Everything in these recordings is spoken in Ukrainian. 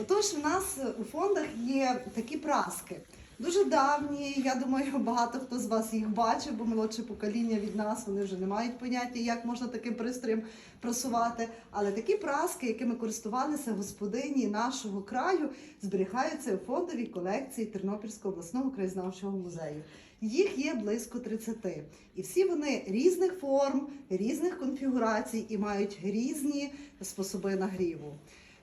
Отож, у нас у фондах є такі праски. Дуже давні. Я думаю, багато хто з вас їх бачив, бо молодше покоління від нас вони вже не мають поняття, як можна таким пристроєм просувати. Але такі праски, якими користувалися господині нашого краю, зберігаються у фондовій колекції Тернопільського обласного краєзнавчого музею. Їх є близько 30. І всі вони різних форм, різних конфігурацій і мають різні способи нагріву.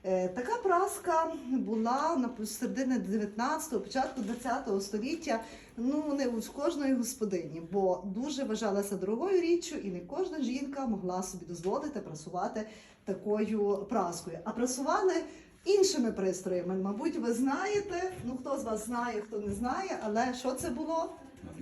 Е, Така праска була на середини 19-го, початку 20-го століття. Ну не у кожної господині, бо дуже вважалася дорогою річчю, і не кожна жінка могла собі дозволити прасувати такою праскою. А прасували іншими пристроями. Мабуть, ви знаєте. Ну хто з вас знає, хто не знає, але що це було?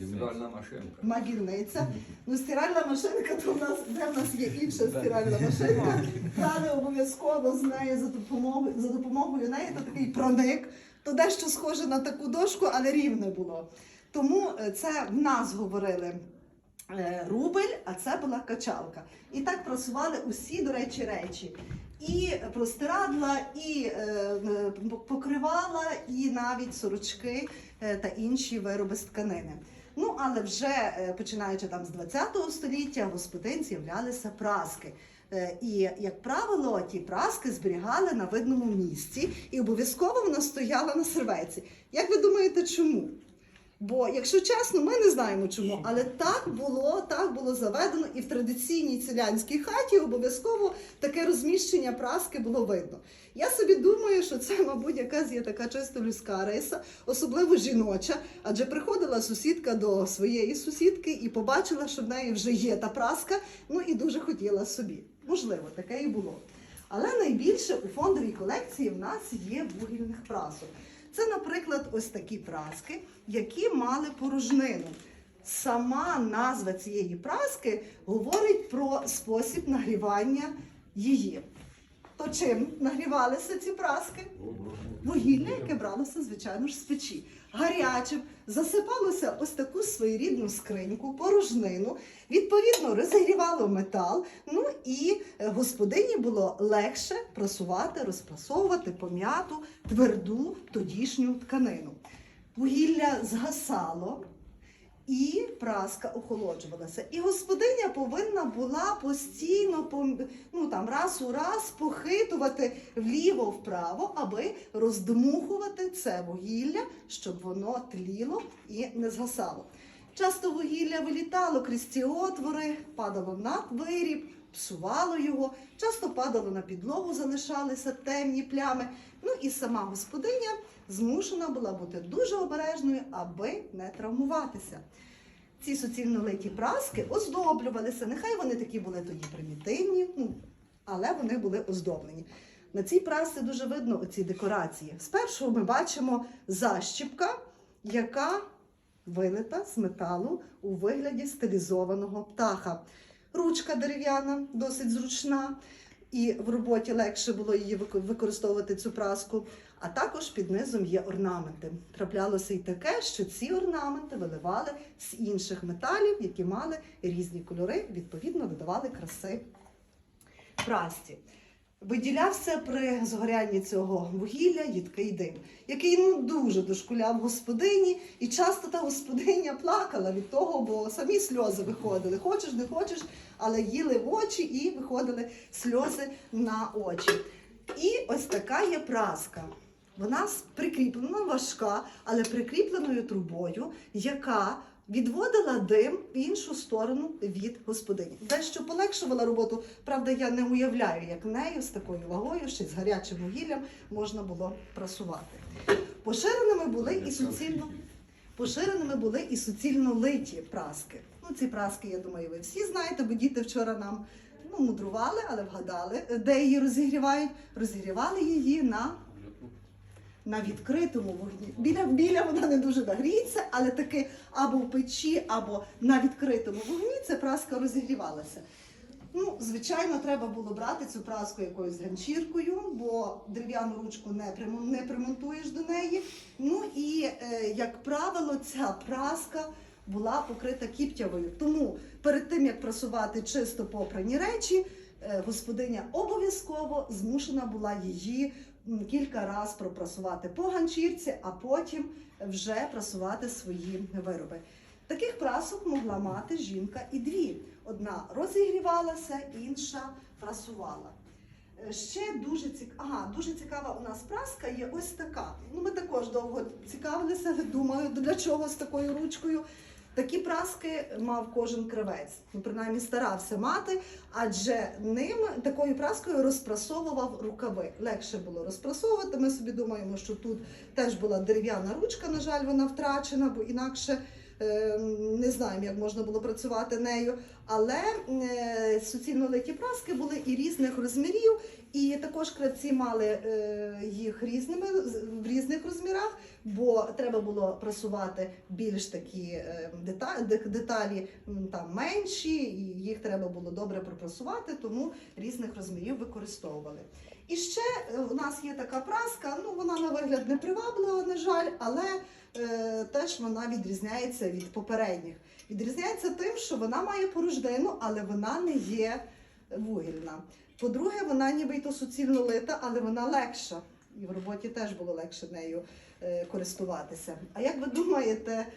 Стиральна машинка. Магільниця. Ну, стиральна машинка, то в нас де в нас є інша стиральна машинка. Та не обов'язково з нею за допомогою за допомогою неї то такий проник, то дещо схоже на таку дошку, але рівне було. Тому е, це в нас говорили. е, Рубель, а це була качалка. І так просували усі, до речі, речі. І простирадла, і е, покривала, і навіть сорочки е, та інші вироби з тканини. Ну, але вже е, починаючи там з 20 століття, господин з'являлися праски. І, як правило, ті праски зберігали на видному місці, і обов'язково вона стояла на серветці. Як ви думаєте, чому? Бо, якщо чесно, ми не знаємо чому, але так було, так було заведено, і в традиційній селянській хаті обов'язково таке розміщення праски було видно. Я собі думаю, що це, мабуть, якась є така чисто людська риса, особливо жіноча, адже приходила сусідка до своєї сусідки і побачила, що в неї вже є та праска, ну і дуже хотіла собі. Можливо, таке і було. Але найбільше у фондовій колекції в нас є вугільних прасок. Це, наприклад, ось такі праски, які мали порожнину. Сама назва цієї праски говорить про спосіб нагрівання її. То чим нагрівалися ці праски? Вугілля, яке бралося, звичайно ж, з печі. Гарячим засипалося ось таку своєрідну скриньку, порожнину, відповідно, розігрівало метал. Ну і е, господині було легше прасувати, розпрасовувати пом'яту, тверду тодішню тканину. Вугілля згасало. І праска охолоджувалася. І господиня повинна була постійно ну, там, раз у раз похитувати вліво-вправо, аби роздмухувати це вугілля, щоб воно тліло і не згасало. Часто вугілля вилітало крізь ці отвори, падало на виріб, псувало його, часто падало на підлогу, залишалися темні плями. Ну і сама господиня змушена була бути дуже обережною, аби не травмуватися. Ці суцільно литі праски оздоблювалися. Нехай вони такі були тоді примітивні, ну, але вони були оздоблені. На цій прасці дуже видно оці декорації. Спершу ми бачимо защіпка, яка вилита з металу у вигляді стилізованого птаха. Ручка дерев'яна, досить зручна, і в роботі легше було її використовувати цю праску. А також під низом є орнаменти. Траплялося й таке, що ці орнаменти виливали з інших металів, які мали різні кольори, відповідно додавали краси прасті. Виділявся при згорянні цього вугілля їдкий дим, який ну дуже дошкуляв господині, і часто та господиня плакала від того, бо самі сльози виходили. Хочеш, не хочеш, але їли в очі і виходили сльози на очі. І ось така є праска. Вона прикріплена, важка, але прикріпленою трубою, яка відводила дим в іншу сторону від господині. Дещо полегшувала роботу. Правда, я не уявляю, як нею з такою вагою, ще з гарячим вугіллям можна було прасувати. Поширеними були і суцільно. Поширеними були і суцільно литі праски. Ну, ці праски, я думаю, ви всі знаєте, бо діти вчора нам ну, мудрували, але вгадали, де її розігрівають. Розігрівали її на на відкритому вогні. Біля, біля вона не дуже нагріється, але таки або в печі, або на відкритому вогні ця праска розігрівалася. Ну, звичайно, треба було брати цю праску якоюсь ганчіркою, бо дерев'яну ручку не, примон- не примонтуєш до неї. Ну і, е, як правило, ця праска була покрита кіптявою. Тому перед тим, як прасувати чисто попрані речі, е, господиня обов'язково змушена була її кілька разів пропрасувати по ганчірці, а потім вже прасувати свої вироби. Таких прасок могла мати жінка і дві. Одна розігрівалася, інша прасувала. Е, Ще дуже цік... ага, дуже цікава у нас праска є ось така. Ну, ми також довго цікавилися, думаю, для чого з такою ручкою. Такі праски мав кожен кравець, ну принаймні старався мати, адже ним такою праскою розпрасовував рукави. Легше було розпрасовувати. Ми собі думаємо, що тут теж була дерев'яна ручка, на жаль, вона втрачена, бо інакше не знаємо, як можна було працювати нею. Але е, суцільно литі праски були і різних розмірів, і також кравці мали е, їх різними в різних розмірах, бо треба було прасувати більш такі е, де- деталі там менші, і їх треба було добре пропрасувати, тому різних розмірів використовували. І ще е, у нас є така праска, ну вона на вигляд не приваблива, на жаль, але е, теж вона відрізняється від попередніх. Відрізняється тим, що вона має порожнину, але вона не є вугільна. По-друге, вона ніби й то суцільно лита, але вона легша. І в роботі теж було легше нею е, користуватися. А як ви думаєте,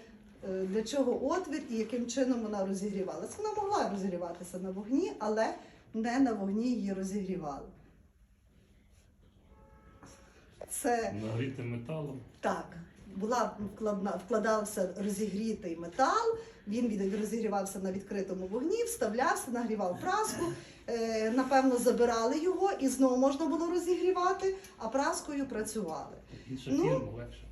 е, для чого отвір і яким чином вона розігрівалася? Вона могла розігріватися на вогні, але не на вогні її розігрівали. Це Нагрітим металом. так, була вкладна, вкладався розігрітий метал, він розігрівався на відкритому вогні, вставлявся, нагрівав праску. Е, напевно, забирали його і знову можна було розігрівати, а праскою працювали. Інша Ну, фірма легше.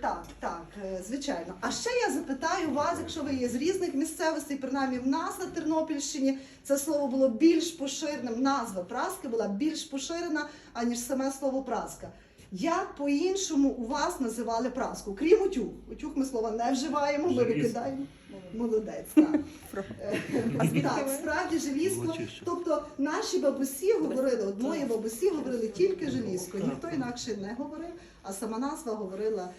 Так, так, е, звичайно. А ще я запитаю вас, якщо ви є з різних місцевостей, принаймні в нас на Тернопільщині це слово було більш поширеним. Назва праски була більш поширена, аніж саме слово праска. Як по-іншому у вас називали праску? Крім утюг. Утюг ми слова не вживаємо, ми викидаємо. Молодець, так. Е, Так, справді желізко. Тобто наші бабусі говорили, от мої бабусі говорили тільки желізко, ніхто інакше не говорив, а сама назва говорила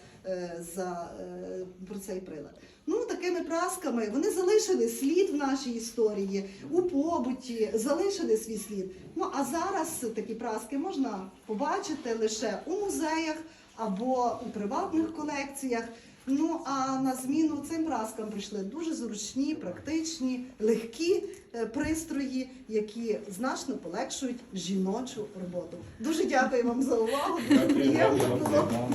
за, е, про цей прилад. Ну, такими прасками вони залишили слід в нашій історії, у побуті, залишили свій слід. Ну а зараз такі праски можна побачити лише у музеях або у приватних колекціях. Ну а на зміну цим праскам прийшли дуже зручні, практичні, легкі е, пристрої, які значно полегшують жіночу роботу. Дуже дякую вам за увагу. Дуже Дякую вам. приємно було.